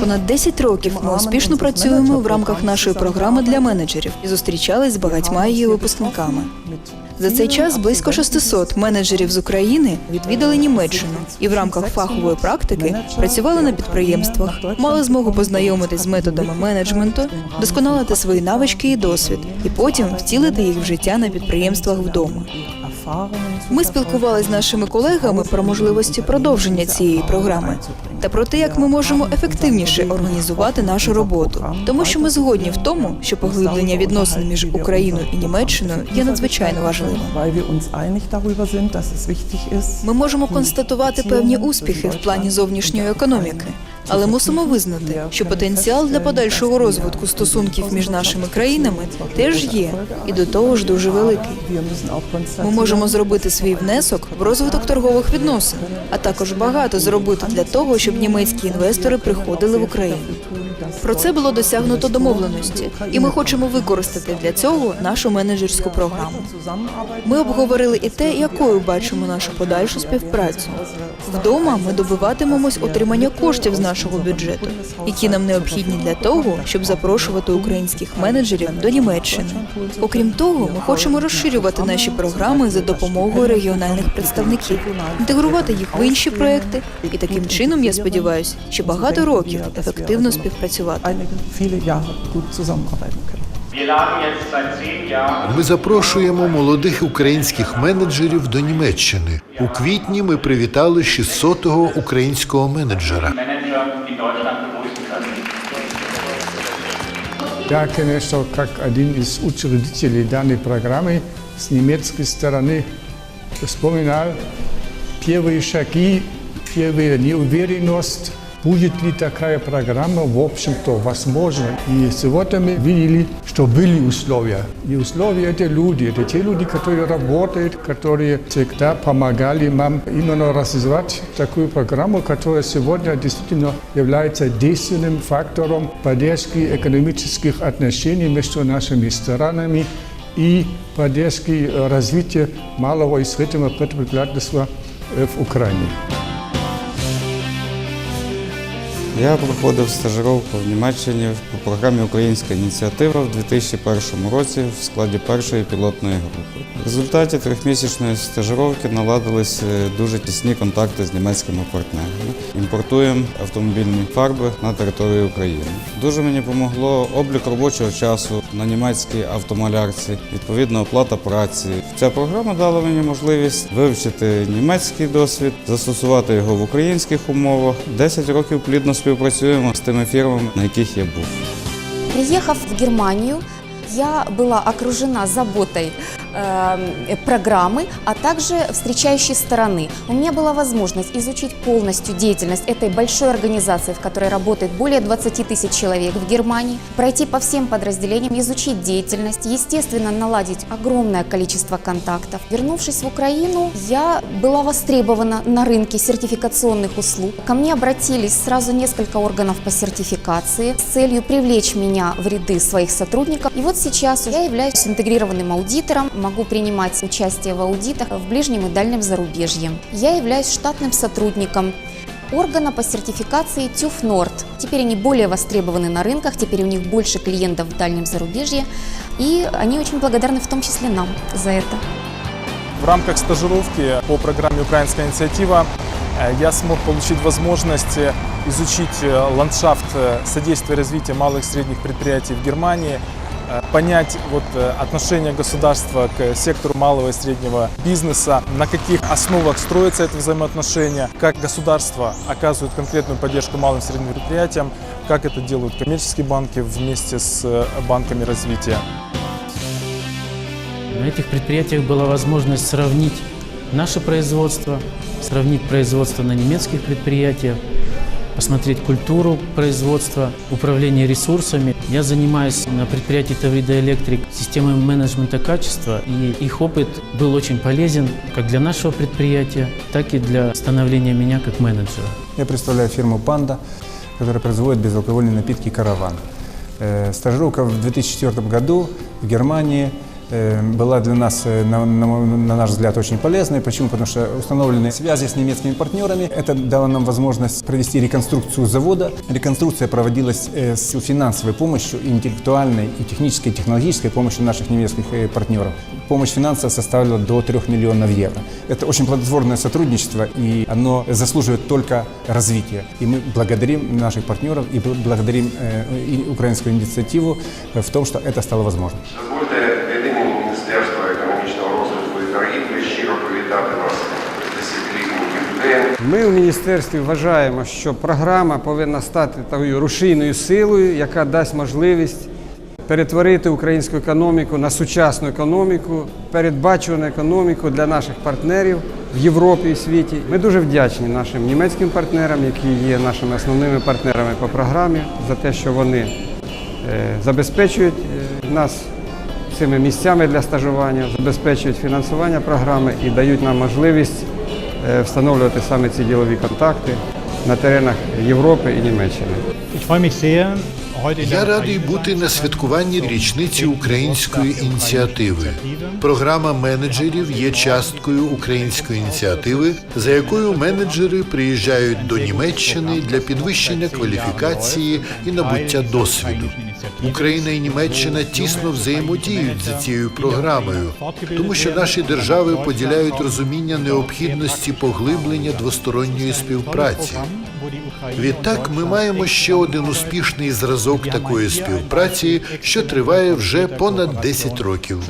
Понад 10 років ми успішно працюємо в рамках нашої програми для менеджерів і зустрічались з багатьма її випускниками. За цей час близько 600 менеджерів з України відвідали Німеччину і в рамках фахової практики працювали на підприємствах, мали змогу познайомитись з методами менеджменту, досконалити свої навички і досвід, і потім втілити їх в життя на підприємствах вдома. Ми спілкувалися з нашими колегами про можливості продовження цієї програми та про те, як ми можемо ефективніше організувати нашу роботу, тому що ми згодні в тому, що поглиблення відносин між Україною і Німеччиною є надзвичайно важливим. Ми можемо констатувати певні успіхи в плані зовнішньої економіки, але мусимо визнати, що потенціал для подальшого розвитку стосунків між нашими країнами теж є, і до того ж дуже великий. Ми можемо зробити свій внесок в розвиток торгових відносин, а також багато зробити для того, щоб німецькі інвестори приходили в Україну. Про це було досягнуто домовленості, і ми хочемо використати для цього нашу менеджерську програму. Ми обговорили і те, якою бачимо нашу подальшу співпрацю. Вдома ми добиватимемось отримання коштів з нашого бюджету, які нам необхідні для того, щоб запрошувати українських менеджерів до Німеччини. Окрім того, ми хочемо розширювати наші програми за допомогою регіональних представників, інтегрувати їх в інші проекти, і таким чином я сподіваюся, що багато років ефективно співпрацювати einige, viele Jahre gut zusammenarbeiten können. Wir laden jetzt seit zehn Jahren Ми запрошуємо молодих українських менеджерів до Німеччини. У квітні ми привітали 600-го українського менеджера. Manager in Deutschland begrüßen können. Я, конечно, как один из учредителей данной программы с немецкой стороны вспоминал первые шаги, первая неуверенность, будет ли такая программа, в общем-то, возможно. И сегодня мы видели, что были условия. И условия – это люди, это те люди, которые работают, которые всегда помогали нам именно развивать такую программу, которая сегодня действительно является действенным фактором поддержки экономических отношений между нашими странами и поддержки э, развития малого и среднего предпринимательства э, в Украине. Я проходив стажировку в Німеччині по програмі Українська ініціатива в 2001 році в складі першої пілотної групи. В результаті трьохмісячної стажировки наладились е, дуже тісні контакти з німецькими партнерами. Імпортуємо автомобільні фарби на територію України. Дуже мені допомогло облік робочого часу на німецькій автомалярці, відповідна оплата праці. Ця програма дала мені можливість вивчити німецький досвід, застосувати його в українських умовах. 10 років плідно співпрацюємо з тими фірмами, на яких я був. Приїхав в Германію. я була окружена заботой э, программы, а также встречающей стороны. У меня была возможность изучить полностью деятельность этой большой организации, в которой работает более 20 тысяч человек в Германии, пройти по всем подразделениям, изучить деятельность, естественно, наладить огромное количество контактов. Вернувшись в Украину, я была востребована на рынке сертификационных услуг. Ко мне обратились сразу несколько органов по сертификации с целью привлечь меня в ряды своих сотрудников. И вот сейчас я являюсь интегрированным аудитором, могу принимать участие в аудитах в ближнем и дальнем зарубежье. Я являюсь штатным сотрудником органа по сертификации TÜV Nord. Теперь они более востребованы на рынках, теперь у них больше клиентов в дальнем зарубежье, и они очень благодарны в том числе нам за это. В рамках стажировки по программе «Украинская инициатива» я смог получить возможность изучить э, ландшафт э, содействия развития малых и средних предприятий в Германии, понять вот э, отношение государства к сектору малого и среднего бизнеса, на каких основах строится это взаимоотношение, как государство оказывает конкретную поддержку малым и средним предприятиям, как это делают коммерческие банки вместе с э, банками развития. На этих предприятиях была возможность сравнить наше производство, сравнить производство на немецких предприятиях, посмотреть культуру производства, управление ресурсами. Я занимаюсь на предприятии Таврида Электрик системой менеджмента качества, и их опыт был очень полезен как для нашего предприятия, так и для становления меня как менеджера. Я представляю фирму «Панда», которая производит безалкогольные напитки «Караван». Э, Стажировка в 2004 году в Германии была для нас, э, на, на- на наш взгляд, очень полезной. Почему? Потому что установлены связи с немецкими партнерами. Это дало нам возможность провести реконструкцию завода. Реконструкция проводилась э, с финансовой помощью, интеллектуальной, и технической, технологической помощью наших немецких э, партнеров. Помощь финансовая составила до 3 миллионов евро. Это очень плодотворное сотрудничество, и оно заслуживает только развития. И мы благодарим наших партнеров и бл- благодарим украинскую инициативу в том, что это стало возможным. Ми в міністерстві вважаємо, що програма повинна стати такою рушійною силою, яка дасть можливість перетворити українську економіку на сучасну економіку, передбачувану економіку для наших партнерів в Європі і світі. Ми дуже вдячні нашим німецьким партнерам, які є нашими основними партнерами по програмі, за те, що вони е, забезпечують е, нас цими місцями для стажування, забезпечують фінансування програми і дають нам можливість встановлювати саме ці ділові контакти на теренах Європи і Німеччини. Я радий бути на святкуванні річниці української ініціативи. Програма менеджерів є часткою української ініціативи, за якою менеджери приїжджають до Німеччини для підвищення кваліфікації і набуття досвіду. Україна і Німеччина тісно взаємодіють за цією програмою, тому що наші держави поділяють розуміння необхідності поглиблення двосторонньої співпраці. Відтак ми маємо ще один успішний зразок такої співпраці, що триває вже понад 10 років.